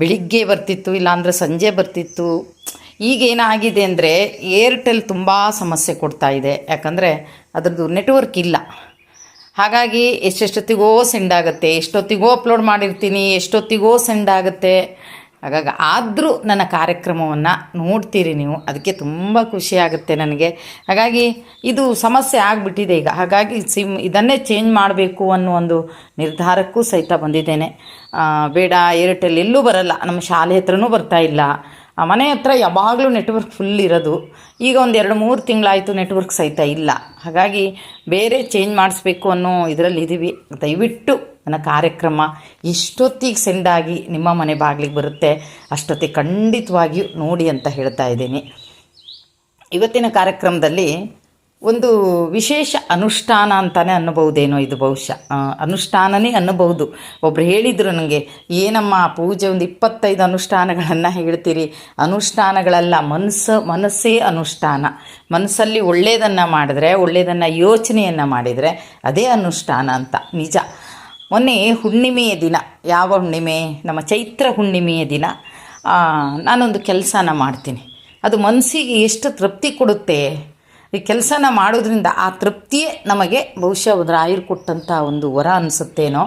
ಬೆಳಿಗ್ಗೆ ಬರ್ತಿತ್ತು, ಇಲ್ಲಾಂದರೆ ಸಂಜೆ ಬರ್ತಿತ್ತು. ಈಗ ಏನಾಗಿದೆ ಅಂದರೆ ಏರ್ಟೆಲ್ ತುಂಬ ಸಮಸ್ಯೆ ಕೊಡ್ತಾ ಇದೆ. ಯಾಕಂದರೆ ಅದರದ್ದು ನೆಟ್ವರ್ಕ್ ಇಲ್ಲ. ಹಾಗಾಗಿ ಎಷ್ಟೆಷ್ಟೊತ್ತಿಗೋ ಸೆಂಡ್ ಆಗುತ್ತೆ, ಎಷ್ಟೊತ್ತಿಗೋ ಅಪ್ಲೋಡ್ ಮಾಡಿರ್ತೀನಿ, ಎಷ್ಟೊತ್ತಿಗೋ ಸೆಂಡ್ ಆಗುತ್ತೆ. ಹಾಗಾಗಿ ಆದರೂ ನನ್ನ ಕಾರ್ಯಕ್ರಮವನ್ನು ನೋಡ್ತೀರಿ ನೀವು. ಅದಕ್ಕೆ ತುಂಬ ಖುಷಿಯಾಗುತ್ತೆ ನನಗೆ. ಹಾಗಾಗಿ ಇದು ಸಮಸ್ಯೆ ಆಗಿಬಿಟ್ಟಿದೆ ಈಗ. ಹಾಗಾಗಿ ಸಿಮ್ ಇದನ್ನೇ ಚೇಂಜ್ ಮಾಡಬೇಕು ಅನ್ನೋ ಒಂದು ನಿರ್ಧಾರಕ್ಕೂ ಸಹಿತ ಬಂದಿದ್ದೇನೆ. ಬೇಡ, ಏರ್ಟೆಲ್ ಎಲ್ಲೂ ಬರಲ್ಲ. ನಮ್ಮ ಶಾಲೆ ಹತ್ರನೂ ಬರ್ತಾ ಇಲ್ಲ. ಆ ಮನೆ ಹತ್ರ ಯಾವಾಗಲೂ ನೆಟ್ವರ್ಕ್ ಫುಲ್ ಇರೋದು. ಈಗ ಒಂದು ಎರಡು, ಮೂರು ತಿಂಗಳಾಯಿತು ನೆಟ್ವರ್ಕ್ ಸಹಿತ ಇಲ್ಲ. ಹಾಗಾಗಿ ಬೇರೆ ಚೇಂಜ್ ಮಾಡಿಸ್ಬೇಕು ಅನ್ನೋ ಇದರಲ್ಲಿ ಇದ್ದೀವಿ ದಯವಿಟ್ಟು ನನ್ನ ಕಾರ್ಯಕ್ರಮ ಎಷ್ಟೊತ್ತಿಗೆ ಆಗಿ ನಿಮ್ಮ ಮನೆ ಬಾಗಿಲಿಗೆ ಬರುತ್ತೆ. ಅಷ್ಟೊತ್ತಿಗೆ ಖಂಡಿತವಾಗಿಯೂ ನೋಡಿ ಅಂತ ಹೇಳ್ತಾ ಇದ್ದೀನಿ. ಇವತ್ತಿನ ಕಾರ್ಯಕ್ರಮದಲ್ಲಿ ಒಂದು ವಿಶೇಷ ಅನುಷ್ಠಾನ ಅಂತಲೇ ಅನ್ನಬಹುದೇನೋ ಇದು ಬಹುಶಃ. ಅನುಷ್ಠಾನನೇ ಅನ್ನಬಹುದು. ಒಬ್ರು ಹೇಳಿದರು ನನಗೆ ಏನಮ್ಮ ಪೂಜೆ ಒಂದು ಇಪ್ಪತ್ತೈದು ಅನುಷ್ಠಾನಗಳನ್ನು ಹೇಳ್ತೀರಿ? ಅನುಷ್ಠಾನಗಳಲ್ಲ, ಮನಸ್ಸು, ಮನಸ್ಸೇ ಅನುಷ್ಠಾನ. ಮನಸ್ಸಲ್ಲಿ ಒಳ್ಳೆಯದನ್ನು ಮಾಡಿದ್ರೆ ಒಳ್ಳೆಯದನ್ನು ಯೋಚನೆಯನ್ನು ಮಾಡಿದರೆ ಅದೇ ಅನುಷ್ಠಾನ ಅಂತ. ನಿಜ. ಮೊನ್ನೆ ಹುಣ್ಣಿಮೆಯ ದಿನ, ಯಾವ ಹುಣ್ಣಿಮೆ? ನಮ್ಮ ಚೈತ್ರ ಹುಣ್ಣಿಮೆಯ ದಿನ. ನಾನೊಂದು ಕೆಲಸನ ಮಾಡ್ತೀನಿ. ಅದು ಮನಸ್ಸಿಗೆ ಎಷ್ಟು ತೃಪ್ತಿ ಕೊಡುತ್ತೆ? ಈ ಕೆಲಸನ ಮಾಡೋದ್ರಿಂದ ಆ ತೃಪ್ತಿಯೇ ನಮಗೆ ಬಹುಶಃ ಒಂದು ರಾಯರು ಕೊಟ್ಟಂಥ ಒಂದು ವರ ಅನಿಸುತ್ತೇನೋ.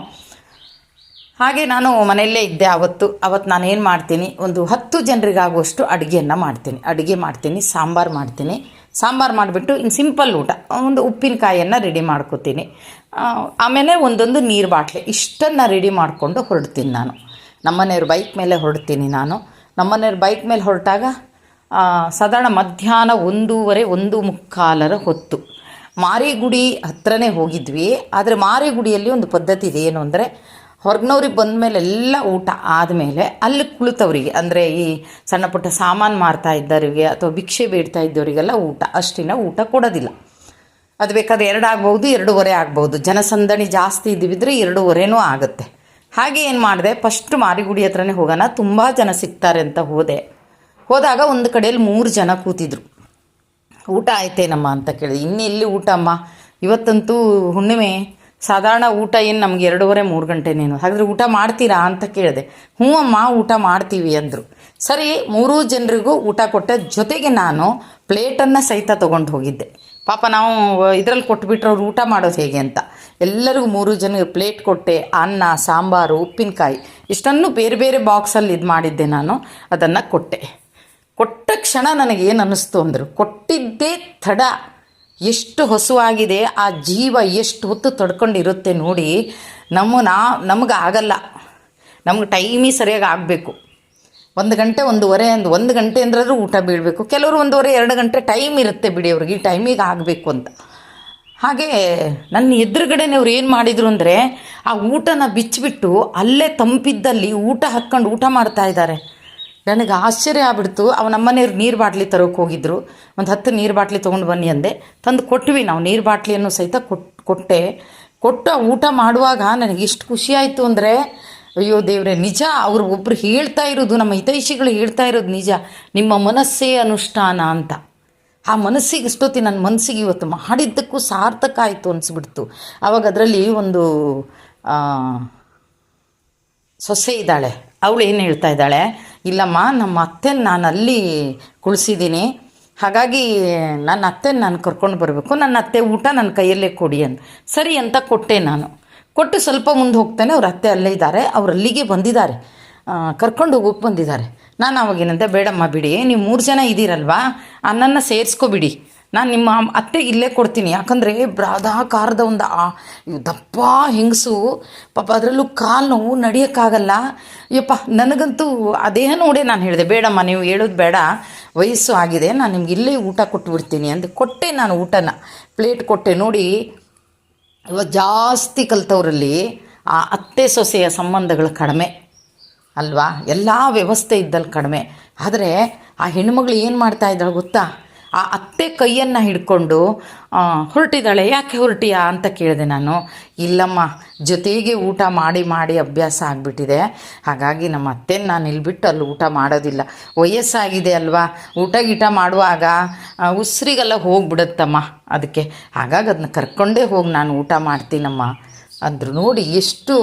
ಹಾಗೆ ನಾನು ಮನೆಯಲ್ಲೇ ಇದ್ದೆ ಆವತ್ತು. ಅವತ್ತು ನಾನು ಏನು ಮಾಡ್ತೀನಿ? ಒಂದು ಹತ್ತು ಜನರಿಗಾಗುವಷ್ಟು ಅಡುಗೆಯನ್ನು ಮಾಡ್ತೀನಿ. ಅಡುಗೆ ಮಾಡ್ತೀನಿ, ಸಾಂಬಾರು ಮಾಡ್ತೀನಿ. ಸಾಂಬಾರು ಮಾಡಿಬಿಟ್ಟು ಇನ್ನು ಸಿಂಪಲ್ ಊಟ. ಒಂದು ಉಪ್ಪಿನಕಾಯಿಯನ್ನು ರೆಡಿ ಮಾಡ್ಕೋತೀನಿ. ಆಮೇಲೆ ಒಂದೊಂದು ನೀರು ಬಾಟ್ಲಿ ಇಷ್ಟನ್ನು ರೆಡಿ ಮಾಡಿಕೊಂಡು ಹೊರಡ್ತೀನಿ ನಾನು. ನಮ್ಮನೆಯವ್ರ ಬೈಕ್ ಮೇಲೆ ಹೊರಡ್ತೀನಿ ನಾನು. ನಮ್ಮನೆಯವ್ರ ಬೈಕ್ ಮೇಲೆ ಹೊರಟಾಗ ಸಾಧಾರಣ ಮಧ್ಯಾಹ್ನ ಒಂದೂವರೆ, ಒಂದು ಮುಕ್ಕಾಲರ ಹೊತ್ತು. ಮಾರಿಗುಡಿ ಹತ್ರನೇ ಹೋಗಿದ್ವಿ. ಆದರೆ ಮಾರಿಗುಡಿಯಲ್ಲಿ ಒಂದು ಪದ್ಧತಿ ಇದೆ. ಏನು ಅಂದರೆ, ಹೊರಗ್ನವ್ರಿಗೆ ಬಂದ ಮೇಲೆ ಎಲ್ಲ ಊಟ ಆದಮೇಲೆ ಅಲ್ಲಿ ಕುಳಿತವರಿಗೆ, ಅಂದರೆ ಈ ಸಣ್ಣ ಪುಟ್ಟ ಸಾಮಾನು ಮಾರ್ತಾ ಇದ್ದವರಿಗೆ ಅಥವಾ ಭಿಕ್ಷೆ ಬೇಡ್ತಾ ಇದ್ದವರಿಗೆಲ್ಲ ಊಟ. ಅಷ್ಟಿನ ಊಟ ಕೊಡೋದಿಲ್ಲ. ಅದು ಬೇಕಾದ್ರೆ ಎರಡು ಆಗ್ಬೋದು ಎರಡೂವರೆ ಆಗ್ಬೋದು ಜನಸಂದಣಿ ಜಾಸ್ತಿ ಇದ್ದಿದ್ರೆ ಎರಡೂವರೆನೂ ಆಗುತ್ತೆ. ಹಾಗೆ ಏನು ಮಾಡಿದೆ ಫಸ್ಟ್ ಮಾರಿಗುಡಿ ಹತ್ರನೇ ಹೋಗೋಣ. ತುಂಬ ಜನ ಸಿಗ್ತಾರೆ ಅಂತ ಹೋದೆ. ಹೋದಾಗ ಒಂದು ಕಡೆಯಲ್ಲಿ ಮೂರು ಜನ ಕೂತಿದ್ರು. ಊಟ ಆಯ್ತೇನಮ್ಮ ಅಂತ ಕೇಳಿದೆ ಇನ್ನೆಲ್ಲಿ ಊಟ ಅಮ್ಮ? ಇವತ್ತಂತೂ ಹುಣ್ಣಿಮೆ, ಸಾಧಾರಣ ಊಟ ಏನು ನಮ್ಗೆ ಎರಡೂವರೆ, ಮೂರು ಗಂಟೆನೇನು? ಹಾಗಾದ್ರೆ ಊಟ ಮಾಡ್ತೀರಾ ಅಂತ ಕೇಳಿದೆ. ಹ್ಞೂ ಅಮ್ಮ, ಊಟ ಮಾಡ್ತೀವಿ ಅಂದರು. ಸರಿ, ಮೂರೂ ಜನರಿಗೂ ಊಟ ಕೊಟ್ಟ ಜೊತೆಗೆ ನಾನು ಪ್ಲೇಟನ್ನು ಸಹಿತ ತೊಗೊಂಡು ಹೋಗಿದ್ದೆ. ಪಾಪ ನಾವು ಇದರಲ್ಲಿ ಕೊಟ್ಬಿಟ್ರೆ ಅವ್ರು ಊಟ ಮಾಡೋದು ಹೇಗೆ ಅಂತ. ಎಲ್ಲರಿಗೂ ಮೂರು ಜನ ಪ್ಲೇಟ್ ಕೊಟ್ಟೆ, ಅನ್ನ, ಸಾಂಬಾರು, ಉಪ್ಪಿನಕಾಯಿ, ಇಷ್ಟನ್ನು ಬೇರೆ ಬೇರೆ ಬಾಕ್ಸಲ್ಲಿ ಇದು ಮಾಡಿದ್ದೆ ನಾನು. ಅದನ್ನು ಕೊಟ್ಟ. ಕ್ಷಣ ನನಗೇನು ಅನ್ನಿಸ್ತು ಅಂದರು, ಕೊಟ್ಟಿದ್ದೇ ತಡ. ಎಷ್ಟು ಹೊಸುವಾಗಿದೆ, ಆ ಜೀವ ಎಷ್ಟು ಹೊತ್ತು ತಡ್ಕೊಂಡಿರುತ್ತೆ ನೋಡಿ, ನಮ್ಮ ನಾ, ನಮ್ಗೆ ಆಗಲ್ಲ. ನಮ್ಗೆ ಟೈಮಿಗೆ ಸರಿಯಾಗಿ ಆಗಬೇಕು. ಒಂದು ಗಂಟೆ, ಒಂದೂವರೆ, ಒಂದು ಒಂದು ಗಂಟೆ ಅಂದ್ರೂ ಊಟ ಬೀಳಬೇಕು. ಕೆಲವರು ಒಂದೂವರೆ, ಎರಡು ಗಂಟೆ ಟೈಮ್ ಇರುತ್ತೆ ಬಿಡಿ ಅವ್ರಿಗೆ, ಈ ಟೈಮಿಗೆ ಆಗಬೇಕು ಅಂತ. ಹಾಗೆ ನನ್ನ ಎದುರುಗಡೆನೆ ಅವ್ರು ಏನು ಮಾಡಿದರು ಅಂದರೆ, ಆ ಊಟನ ಬಿಚ್ಚಿಬಿಟ್ಟು ಅಲ್ಲೇ ತಂಪಿದ್ದಲ್ಲಿ ಊಟ ಹಾಕ್ಕೊಂಡು ಊಟ ಮಾಡ್ತಾ ಇದ್ದಾರೆ. ನನಗೆ ಆಶ್ಚರ್ಯ ಆಗ್ಬಿಡ್ತು. ಅವ ನಮ್ಮನೆಯವ್ರು ನೀರು ಬಾಟ್ಲಿ ತರೋಕೆ ಹೋಗಿದ್ರು. ಒಂದು ಹತ್ತು ನೀರು ಬಾಟ್ಲಿ ತೊಗೊಂಡು ಬನ್ನಿ ಅಂದೆ. ತಂದು ಕೊಟ್ವಿ ನಾವು ನೀರು ಬಾಟ್ಲಿಯನ್ನು ಸಹಿತ ಕೊಟ್, ಕೊಟ್ಟೆ. ಕೊಟ್ಟು ಊಟ ಮಾಡುವಾಗ ನನಗೆ ಇಷ್ಟು ಖುಷಿ ಆಯಿತು ಅಂದರೆ, ಅಯ್ಯೋ ದೇವ್ರೆ, ನಿಜ ಅವರು ಒಬ್ಬರು ಹೇಳ್ತಾ ಇರೋದು, ನಮ್ಮ ಹಿತೈಷಿಗಳು ಹೇಳ್ತಾ ಇರೋದು ನಿಜ. ನಿಮ್ಮ ಮನಸ್ಸೇ ಅನುಷ್ಠಾನ ಅಂತ. ಆ ಮನಸ್ಸಿಗೆ ಇಷ್ಟೊತ್ತಿ ನನ್ನ ಮನಸ್ಸಿಗೆ ಇವತ್ತು ಮಾಡಿದ್ದಕ್ಕೂ ಸಾರ್ಥಕ ಆಯಿತು ಅನಿಸ್ಬಿಡ್ತು. ಆವಾಗ ಅದರಲ್ಲಿ ಒಂದು ಸೊಸೆ ಇದ್ದಾಳೆ. ಅವಳು ಏನು ಹೇಳ್ತಾ ಇದ್ದಾಳೆ? ಇಲ್ಲಮ್ಮ, ನಮ್ಮ ಅತ್ತೆನ ನಾನು ಅಲ್ಲಿ ಕುಳಿಸಿದ್ದೀನಿ. ಹಾಗಾಗಿ ನನ್ನ ಅತ್ತೆನ ನಾನು ಕರ್ಕೊಂಡು ಬರಬೇಕು. ನನ್ನ ಅತ್ತೆ ಊಟ ನನ್ನ ಕೈಯಲ್ಲೇ ಕೊಡಿ ಅಂತ ಸರಿ ಅಂತ ಕೊಟ್ಟೆ ನಾನು. ಕೊಟ್ಟು ಸ್ವಲ್ಪ ಮುಂದೆ ಹೋಗ್ತೇನೆ. ಅವ್ರ ಅತ್ತೆ ಅಲ್ಲೇ ಇದ್ದಾರೆ ಅವ್ರು ಅಲ್ಲಿಗೆ ಬಂದಿದ್ದಾರೆ. ಕರ್ಕೊಂಡು ಹೋಗೋಕೆ ಬಂದಿದ್ದಾರೆ. ನಾನು ಅವಾಗೇನಂತೆ ಬೇಡಮ್ಮ, ಬಿಡಿ. ನೀವು ಮೂರು ಜನ ಇದ್ದೀರಲ್ವಾ? ಅನ್ನನ್ನು ಸೇರಿಸ್ಕೊಬಿಡಿ. ನಾನು ನಿಮ್ಮ ಅತ್ತೆ ಇಲ್ಲೇ ಕೊಡ್ತೀನಿ. ಯಾಕಂದರೆ ಬ್ರಾಧಾಕಾರದ ಒಂದು ಆ ದಪ್ಪ ಹೆಂಗಸು, ಪಾಪ ಅದರಲ್ಲೂ ಕಾಲು ನೋವು ನಡೆಯೋಕ್ಕಾಗಲ್ಲ. ಯಪ್ಪ, ನನಗಂತೂ ಅದೇ ನೋಡೇ ನಾನು ಹೇಳಿದೆ, ಬೇಡಮ್ಮ, ನೀವು ಹೇಳೋದು ಬೇಡ. ವಯಸ್ಸು ಆಗಿದೆ, ನಾನು ನಿಮ್ಗೆ ಇಲ್ಲೇ ಊಟ ಕೊಟ್ಬಿಡ್ತೀನಿ ಅಂದು ಕೊಟ್ಟೆ ನಾನು ಊಟನ. ಪ್ಲೇಟ್ ಕೊಟ್ಟೆ. ನೋಡಿ, ಇವಾಗ ಜಾಸ್ತಿ ಕಲ್ತವರಲ್ಲಿ ಆ ಅತ್ತೆ ಸೊಸೆಯ ಸಂಬಂಧಗಳು ಕಡಿಮೆ. ಅಲ್ವಾ? ಎಲ್ಲ ವ್ಯವಸ್ಥೆ ಇದ್ದಲ್ಲಿ ಕಡಿಮೆ. ಆದರೆ ಆ ಹೆಣ್ಮಗಳು ಏನು ಮಾಡ್ತಾ ಇದ್ದಾಳೆ ಗೊತ್ತಾ? ಆ ಅತ್ತೆ ಕೈಯನ್ನು ಹಿಡ್ಕೊಂಡು ಹೊರಟಿದ್ದಾಳೆ, ಯಾಕೆ ಹೊರಟಿಯಾ? ಅಂತ ಕೇಳಿದೆ ನಾನು. ಇಲ್ಲಮ್ಮ, ಜೊತೆಗೆ ಊಟ ಮಾಡಿ ಮಾಡಿ ಅಭ್ಯಾಸ ಆಗಿಬಿಟ್ಟಿದೆ. ಹಾಗಾಗಿ ನಮ್ಮ ಅತ್ತೆನ ನಾನು ಇಲ್ಲಿ ಬಿಟ್ಟು ಅಲ್ಲಿ ಊಟ ಮಾಡೋದಿಲ್ಲ. ವಯಸ್ಸಾಗಿದೆ ಅಲ್ವಾ? ಊಟ ಗೀಟ ಮಾಡುವಾಗ ಉಸಿರಿಗೆಲ್ಲ ಹೋಗ್ಬಿಡುತ್ತಮ್ಮ ಅದಕ್ಕೆ. ಹಾಗಾಗಿ ಅದನ್ನ ಕರ್ಕೊಂಡೇ ಹೋಗಿ ನಾನು ಊಟ ಮಾಡ್ತೀನಮ್ಮ. ಅಂದರು ನೋಡಿ ಎಷ್ಟು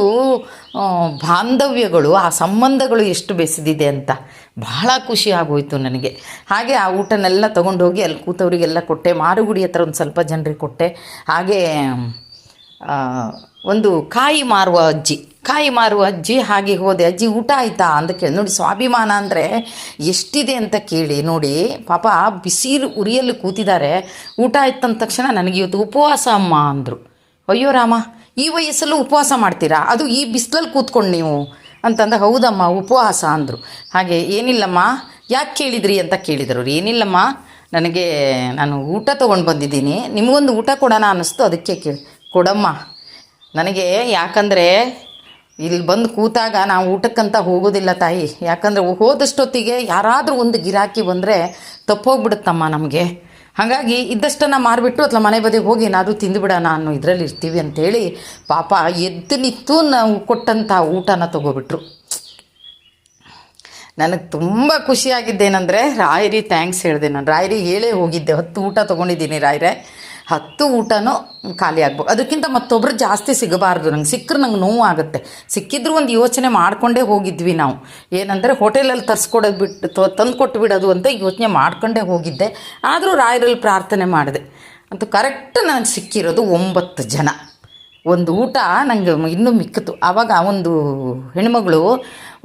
ಬಾಂಧವ್ಯಗಳು, ಆ ಸಂಬಂಧಗಳು ಎಷ್ಟು ಬೆಸೆದಿದೆ ಅಂತ. ಬಹಳ ಖುಷಿ ಆಗೋಯಿತು ನನಗೆ. ಹಾಗೆ ಆ ಊಟನೆಲ್ಲ ತೊಗೊಂಡೋಗಿ ಅಲ್ಲಿ ಕೂತವರಿಗೆಲ್ಲ ಕೊಟ್ಟೆ, ಮಾರುಗುಡಿ ಹತ್ರ ಒಂದು ಸ್ವಲ್ಪ ಜನರಿಗೆ ಕೊಟ್ಟೆ. ಹಾಗೆ ಒಂದು ಕಾಯಿ ಮಾರುವ ಅಜ್ಜಿ. ಕಾಯಿ ಮಾರುವ ಅಜ್ಜಿ, ಹಾಗೆ ಹೋದೆ. ಅಜ್ಜಿ, ಊಟ ಆಯಿತಾ? ಅಂತ ಕೇಳಿ. ನೋಡಿ, ಸ್ವಾಭಿಮಾನ ಅಂದರೆ ಎಷ್ಟಿದೆ ಅಂತ ಕೇಳಿ, ನೋಡಿ. ಪಾಪ ಬಿಸಿಲು ಉರಿಯಲ್ಲಿ ಕೂತಿದ್ದಾರೆ. ಊಟ ಆಯ್ತಂದ ತಕ್ಷಣ ನನಗೆ ಇವತ್ತು ಉಪವಾಸ ಅಮ್ಮ ಅಂದರು. ಅಯ್ಯೋ ರಾಮ, ಈ ವಯಸ್ಸಲ್ಲೂ ಉಪವಾಸ ಮಾಡ್ತೀರಾ? ಅದು ಈ ಬಿಸಿಲಲ್ಲಿ ಕೂತ್ಕೊಂಡು ನೀವು. ಅಂತಂದ, ಹೌದಮ್ಮ, ಉಪವಾಸ ಅಂದರು. ಹಾಗೆ, ಏನಿಲ್ಲಮ್ಮ, ಯಾಕೆ ಕೇಳಿದ್ರಿ ಅಂತ ಕೇಳಿದರು. ಏನಿಲ್ಲಮ್ಮ, ನನಗೆ ನಾನು ಊಟ ತೊಗೊಂಡು ಬಂದಿದ್ದೀನಿ. ನಿಮಗೊಂದು ಊಟ ಕೊಡೋಣ ಅನ್ನಿಸ್ತು, ಅದಕ್ಕೆ ಕೇಳಿ ಕೊಡಮ್ಮ. ನನಗೆ ಯಾಕಂದರೆ, ಇಲ್ಲಿ ಬಂದು ಕೂತಾಗ ನಾವು ಊಟಕ್ಕಂತ ಹೋಗೋದಿಲ್ಲ ತಾಯಿ. ಯಾಕಂದರೆ, ಹೋದಷ್ಟೊತ್ತಿಗೆ ಯಾರಾದರೂ ಒಂದು ಗಿರಾಕಿ ಬಂದರೆ ತಪ್ಪೋಗ್ಬಿಡುತ್ತಮ್ಮ ನಮಗೆ. ಹಾಗಾಗಿ ಇದ್ದಷ್ಟನ್ನು ಮಾರಿಬಿಟ್ಟು ಅಥವಾ ಮನೆ ಬದಿಗೆ ಹೋಗಿ ಏನಾದರೂ ತಿಂದುಬಿಡೋಣ ಅನ್ನೋ ಇದರಲ್ಲಿ ಇರ್ತೀವಿ ಅಂತೇಳಿ ಪಾಪ ಎದ್ದು ನಿಂತು ನಾವು ಕೊಟ್ಟಂಥ ಊಟನ ತಗೋಬಿಟ್ರು. ನನಗೆ ತುಂಬ ಖುಷಿಯಾಗಿದ್ದೇನೆಂದರೆ ರಾಯರಿ ಥ್ಯಾಂಕ್ಸ್ ಹೇಳಿದೆ ನಾನು. ರಾಯರಿ ಹೇಳೇ ಹೋಗಿದ್ದೆ. ಹತ್ತು ಊಟ ತೊಗೊಂಡಿದ್ದೀನಿ ರಾಯರೇ. ಹತ್ತು ಊಟನೂ ಖಾಲಿ ಆಗ್ಬೋದು ಅದಕ್ಕಿಂತ ಮತ್ತೊಬ್ಬರು ಜಾಸ್ತಿ ಸಿಗಬಾರ್ದು. ನಂಗೆ ಸಿಕ್ಕರೆ ನಂಗೆ ನೋವು ಆಗುತ್ತೆ ಸಿಕ್ಕಿದ್ರು ಒಂದು ಯೋಚನೆ ಮಾಡಿಕೊಂಡೇ ಹೋಗಿದ್ವಿ ನಾವು. ಏನಂದರೆ ಹೋಟೆಲಲ್ಲಿ ತರಿಸ್ಕೊಡೋದು ಬಿಟ್ಟು ತಂದು ಕೊಟ್ಟು ಬಿಡೋದು ಅಂತ ಯೋಚನೆ ಮಾಡ್ಕೊಂಡೇ ಹೋಗಿದ್ದೆ. ಆದರೂ ರಾಯರಲ್ಲಿ ಪ್ರಾರ್ಥನೆ ಮಾಡಿದೆ. ಅಂತೂ ಕರೆಕ್ಟ್ ನನಗೆ ಸಿಕ್ಕಿರೋದು ಒಂಬತ್ತು ಜನ. ಒಂದು ಊಟ ನನಗೆ ಇನ್ನೂ ಮಿಕ್ಕಿತು. ಆವಾಗ ಒಂದು ಹೆಣ್ಮಗಳು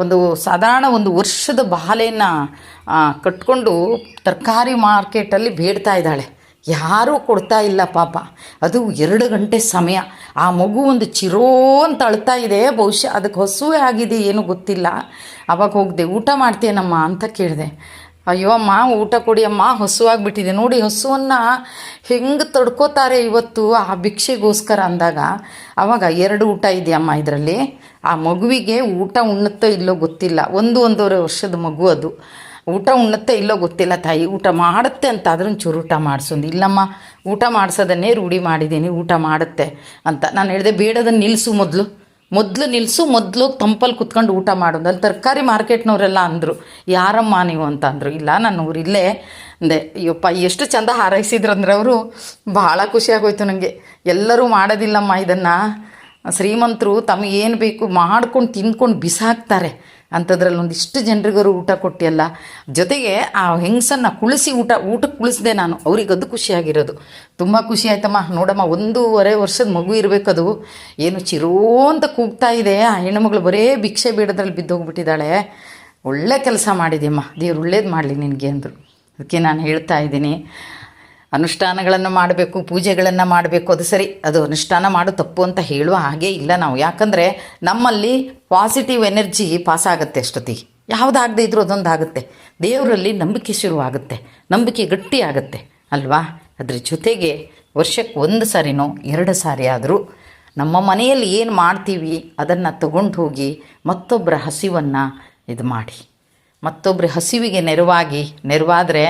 ಒಂದು ಸಾಧಾರಣ ಒಂದು ವರ್ಷದ ಬಾಲೆಯನ್ನು ಕಟ್ಕೊಂಡು ತರಕಾರಿ ಮಾರ್ಕೆಟಲ್ಲಿ ಬೇಡ್ತಾ ಇದ್ದಾಳೆ. ಯಾರೂ ಕೊಡ್ತಾ ಇಲ್ಲ ಪಾಪ. ಅದು ಎರಡು ಗಂಟೆ ಸಮಯ. ಆ ಮಗು ಒಂದು ಚಿರೋ ಅಂತ ಅಳ್ತಾ ಇದೆ. ಬಹುಶಃ ಅದಕ್ಕೆ ಹಸುವೆ ಆಗಿದೆ, ಏನೂ ಗೊತ್ತಿಲ್ಲ. ಅವಾಗ ಹೋಗಿದೆ, ಊಟ ಮಾಡ್ತೀಯನಮ್ಮ ಅಂತ ಕೇಳಿದೆ. ಅಯ್ಯೋ ಅಮ್ಮ, ಊಟ ಕೊಡಿ ಅಮ್ಮ ಹಸುವಾಗ್ಬಿಟ್ಟಿದೆ ನೋಡಿ, ಹಸುವನ್ನು ಹೆಂಗೆ ತಡ್ಕೋತಾರೆ ಇವತ್ತು ಆ ಭಿಕ್ಷೆಗೋಸ್ಕರ ಅಂದಾಗ, ಅವಾಗ ಎರಡು ಊಟ ಇದೆಯಮ್ಮ ಇದರಲ್ಲಿ. ಆ ಮಗುವಿಗೆ ಊಟ ಉಣ್ಣುತ್ತೋ ಇಲ್ಲೋ ಗೊತ್ತಿಲ್ಲ. ಒಂದು ಒಂದೂವರೆ ವರ್ಷದ ಮಗು ಅದು. ಊಟ ಉಣ್ಣತ್ತೆ ಇಲ್ಲೋ ಗೊತ್ತಿಲ್ಲ ತಾಯಿ, ಊಟ ಮಾಡುತ್ತೆ ಅಂತ ಆದ್ರೂ ಚೂರು ಊಟ ಮಾಡಿಸೋದು. ಇಲ್ಲಮ್ಮ, ಊಟ ಮಾಡಿಸೋದನ್ನೇ ರೂಢಿ ಮಾಡಿದ್ದೀನಿ, ಊಟ ಮಾಡುತ್ತೆ ಅಂತ. ನಾನು ಹೇಳಿದೆ ಬೇಡದನ್ನು ನಿಲ್ಲಿಸು ಮೊದಲು. ಮೊದಲು ನಿಲ್ಲಿಸು ಮೊದಲು ತಂಪಲ್ಲಿ ಕುತ್ಕೊಂಡು ಊಟ ಮಾಡೋದು. ಅಲ್ಲಿ ತರಕಾರಿ ಮಾರ್ಕೆಟ್ನವರೆಲ್ಲ ಅಂದರು. ಯಾರಮ್ಮ ನೀವು ಅಂತ ಅಂದರು. ಇಲ್ಲ ನಾನು ಊರಿಲ್ಲೇ ಅಂದೆ, ಅಯ್ಯಪ್ಪ, ಎಷ್ಟು ಚಂದ ಹಾರೈಸಿದ್ರು ಅಂದ್ರೆ ಅವರು ಭಾಳ ಖುಷಿಯಾಗೋಯ್ತು ನನಗೆ ಎಲ್ಲರೂ ಮಾಡೋದಿಲ್ಲಮ್ಮ ಇದನ್ನು. ಶ್ರೀಮಂತರು ತಮಗೇನು ಬೇಕು ಮಾಡ್ಕೊಂಡು ತಿಂದ್ಕೊಂಡು ಬಿಸಾಕ್ತಾರೆ. ಅಂಥದ್ರಲ್ಲಿ ಒಂದಿಷ್ಟು ಜನರಿಗರು ಊಟ ಕೊಟ್ಟಿಯಲ್ಲ. ಜೊತೆಗೆ ಆ ಹೆಂಗಸನ್ನು ಕುಳಿಸಿ ಊಟ, ಊಟಕ್ಕೆ ಕುಳಿಸಿದೆ ನಾನು. ಅವ್ರಿಗೆ ಅದು ಖುಷಿಯಾಗಿರೋದು. ತುಂಬ ಖುಷಿ ಆಯ್ತಮ್ಮ. ನೋಡಮ್ಮ, ಒಂದೂವರೆ ವರ್ಷದ ಮಗು ಇರಬೇಕದು. ಏನು ಚಿರೋ ಅಂತ ಕೂಗ್ತಾ ಇದೆ. ಆ ಹೆಣ್ಣುಮಗಳು ಬರೇ ಭಿಕ್ಷೆ ಬೇಡದ್ರಲ್ಲಿ ಬಿದ್ದೋಗ್ಬಿಟ್ಟಿದ್ದಾಳೆ. ಒಳ್ಳೆ ಕೆಲಸ ಮಾಡಿದೆಯಮ್ಮ. ದೇವ್ರು ಒಳ್ಳೇದು ಮಾಡಲಿ ನಿನಗೆ ಅಂದರು. ಅದಕ್ಕೆ ನಾನು ಹೇಳ್ತಾ ಇದ್ದೀನಿ. ಅನುಷ್ಠಾನಗಳನ್ನು ಮಾಡಬೇಕು, ಪೂಜೆಗಳನ್ನು ಮಾಡಬೇಕು, ಅದು ಸರಿ. ಅದು ಅನುಷ್ಠಾನ ಮಾಡು, ತಪ್ಪು ಅಂತ ಹೇಳುವ ಹಾಗೆ ಇಲ್ಲ ನಾವು. ಯಾಕಂದರೆ ನಮ್ಮಲ್ಲಿ ಪಾಸಿಟಿವ್ ಎನರ್ಜಿ ಪಾಸ್ ಆಗುತ್ತೆ ಅಷ್ಟೊತ್ತಿಗೆ. ಯಾವುದಾಗದೇ ಇದ್ರೂ ಅದೊಂದು ಆಗುತ್ತೆ. ದೇವರಲ್ಲಿ ನಂಬಿಕೆ ಶುರುವಾಗುತ್ತೆ ನಂಬಿಕೆ ಗಟ್ಟಿ ಆಗುತ್ತೆ, ಅಲ್ವಾ? ಅದ್ರ ಜೊತೆಗೆ ವರ್ಷಕ್ಕೆ ಒಂದು ಸಾರಿನೋ, ಎರಡು ಸಾರಿ ಆದರೂ ನಮ್ಮ ಮನೆಯಲ್ಲಿ ಏನು ಮಾಡ್ತೀವಿ, ಅದನ್ನು ತಗೊಂಡು ಹೋಗಿ ಮತ್ತೊಬ್ಬರ ಹಸಿವನ್ನು ಇದು ಮಾಡಿ ಮತ್ತೊಬ್ಬರ ಹಸಿವಿಗೆ ನೆರವಾಗಿ, ನೆರವಾದರೆ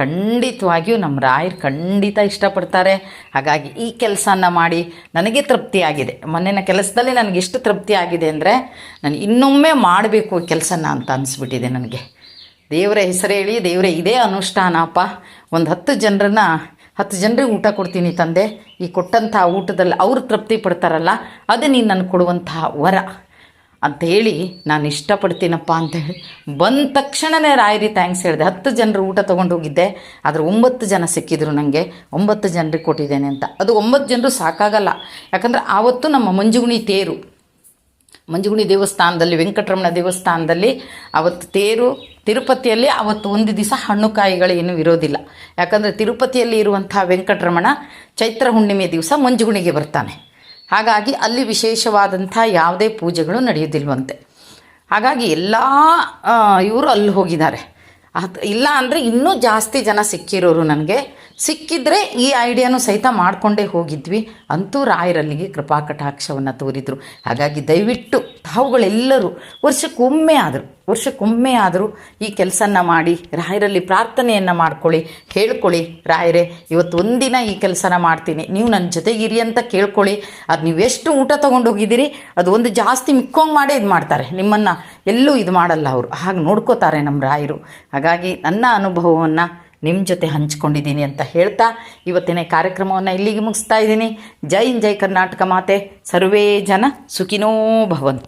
ಖಂಡಿತವಾಗಿಯೂ ನಮ್ಮ ರಾಯರು ಖಂಡಿತ ಇಷ್ಟಪಡ್ತಾರೆ. ಹಾಗಾಗಿ ಈ ಕೆಲಸನ ಮಾಡಿ ನನಗೆ ತೃಪ್ತಿಯಾಗಿದೆ ಮೊನ್ನೆನ ಕೆಲಸದಲ್ಲಿ ನನಗೆ ಎಷ್ಟು ತೃಪ್ತಿ ಆಗಿದೆ ಅಂದರೆ ನಾನು ಇನ್ನೊಮ್ಮೆ ಮಾಡಬೇಕು ಈ ಕೆಲಸನ ಅಂತ ಅನಿಸ್ಬಿಟ್ಟಿದೆ ನನಗೆ. ದೇವರ ಹೆಸರು ಹೇಳಿ, ದೇವರೇ ಇದೇ ಅನುಷ್ಠಾನಪ್ಪ. ಒಂದು ಹತ್ತು ಜನರನ್ನ, ಹತ್ತು ಜನರಿಗೆ ಊಟ ಕೊಡ್ತೀನಿ ತಂದೆ. ಈ ಕೊಟ್ಟಂಥ ಊಟದಲ್ಲಿ ಅವರು ತೃಪ್ತಿ ಪಡ್ತಾರಲ್ಲ, ಅದು ನೀನು ನನಗೆ ಕೊಡುವಂತಹ ವರ. ಅಂತ ಹೇಳಿ ನಾನು ಇಷ್ಟಪಡ್ತೀನಪ್ಪ ಅಂತೇಳಿ ಬಂದ ತಕ್ಷಣವೇ ರಾಯರಿ ಥ್ಯಾಂಕ್ಸ್ ಹೇಳಿದೆ. ಹತ್ತು ಜನರು ಊಟ ತೊಗೊಂಡು ಹೋಗಿದ್ದೆ. ಆದರೆ ಒಂಬತ್ತು ಜನ ಸಿಕ್ಕಿದ್ರು ನನಗೆ ಒಂಬತ್ತು ಜನರಿಗೆ ಕೊಟ್ಟಿದ್ದೇನೆ ಅಂತ. ಅದು ಒಂಬತ್ತು ಜನರು ಸಾಕಾಗಲ್ಲ. ಯಾಕಂದರೆ ಆವತ್ತು ನಮ್ಮ ಮಂಜುಗುಣಿ ತೇರು. ಮಂಜುಗುಣಿ ದೇವಸ್ಥಾನದಲ್ಲಿ, ವೆಂಕಟರಮಣ ದೇವಸ್ಥಾನದಲ್ಲಿ ಅವತ್ತು ತೇರು, ತಿರುಪತಿಯಲ್ಲಿ ಅವತ್ತು ಒಂದು ದಿವಸ ಹಣ್ಣು ಕಾಯಿಗಳೇನು ಇರೋದಿಲ್ಲ. ಯಾಕಂದರೆ ತಿರುಪತಿಯಲ್ಲಿ ಇರುವಂಥ ವೆಂಕಟರಮಣ ಚೈತ್ರ ಹುಣ್ಣಿಮೆ ದಿವಸ ಮಂಜುಗುಣಿಗೆ ಬರ್ತಾನೆ. ಹಾಗಾಗಿ ಅಲ್ಲಿ ವಿಶೇಷವಾದಂಥ ಯಾವುದೇ ಪೂಜೆಗಳು ನಡೆಯೋದಿಲ್ವಂತೆ ಹಾಗಾಗಿ ಎಲ್ಲ ಇವರು ಅಲ್ಲಿ ಹೋಗಿದ್ದಾರೆ. ಅದು ಇಲ್ಲ ಅಂದರೆ ಇನ್ನೂ ಜಾಸ್ತಿ ಜನ ಸಿಕ್ಕಿರೋರು ನನಗೆ. ಸಿಕ್ಕಿದ್ರೆ ಈ ಐಡಿಯಾನು ಸಹಿತ ಮಾಡಿಕೊಂಡೇ ಹೋಗಿದ್ವಿ. ಅಂತೂ ರಾಯರಲ್ಲಿಗೆ ಕೃಪಾ ಕಟಾಕ್ಷವನ್ನು ತೋರಿದರು. ಹಾಗಾಗಿ ದಯವಿಟ್ಟು ತಾವುಗಳೆಲ್ಲರೂ ವರ್ಷಕ್ಕೊಮ್ಮೆ ಆದರೂ ವರ್ಷಕ್ಕೊಮ್ಮೆ ಆದರೂ ಈ ಕೆಲಸನ ಮಾಡಿ, ರಾಯರಲ್ಲಿ ಪ್ರಾರ್ಥನೆಯನ್ನು ಮಾಡ್ಕೊಳ್ಳಿ ಹೇಳ್ಕೊಳ್ಳಿ ರಾಯರೇ, ಇವತ್ತು ಒಂದಿನ ಈ ಕೆಲಸನ ಮಾಡ್ತೀನಿ. ನೀವು ನನ್ನ ಜೊತೆಗಿರಿ ಅಂತ ಕೇಳ್ಕೊಳ್ಳಿ. ಅದು ನೀವು ಎಷ್ಟು ಊಟ ತೊಗೊಂಡು ಹೋಗಿದ್ದೀರಿ, ಅದು ಒಂದು ಜಾಸ್ತಿ ಮಿಕ್ಕೊಂಗೆ ಮಾಡೇ ಇದು ಮಾಡ್ತಾರೆ. ನಿಮ್ಮನ್ನು ಎಲ್ಲೂ ಇದು ಮಾಡಲ್ಲ ಅವರು. ಹಾಗೆ ನೋಡ್ಕೋತಾರೆ ನಮ್ಮ ರಾಯರು. ಹಾಗಾಗಿ ನನ್ನ ಅನುಭವವನ್ನು ನಿಮ್ಮ ಜೊತೆ ಹಂಚ್ಕೊಂಡಿದ್ದೀನಿ ಅಂತ ಹೇಳ್ತಾ, ಇವತ್ತಿನ ಕಾರ್ಯಕ್ರಮವನ್ನು ಇಲ್ಲಿಗೆ ಮುಗಿಸ್ತಾ ಇದ್ದೀನಿ. ಜೈ ಜೈ ಕರ್ನಾಟಕ ಮಾತೆ. ಸರ್ವೇ ಜನ ಸುಖಿನೋ ಭವಂತು.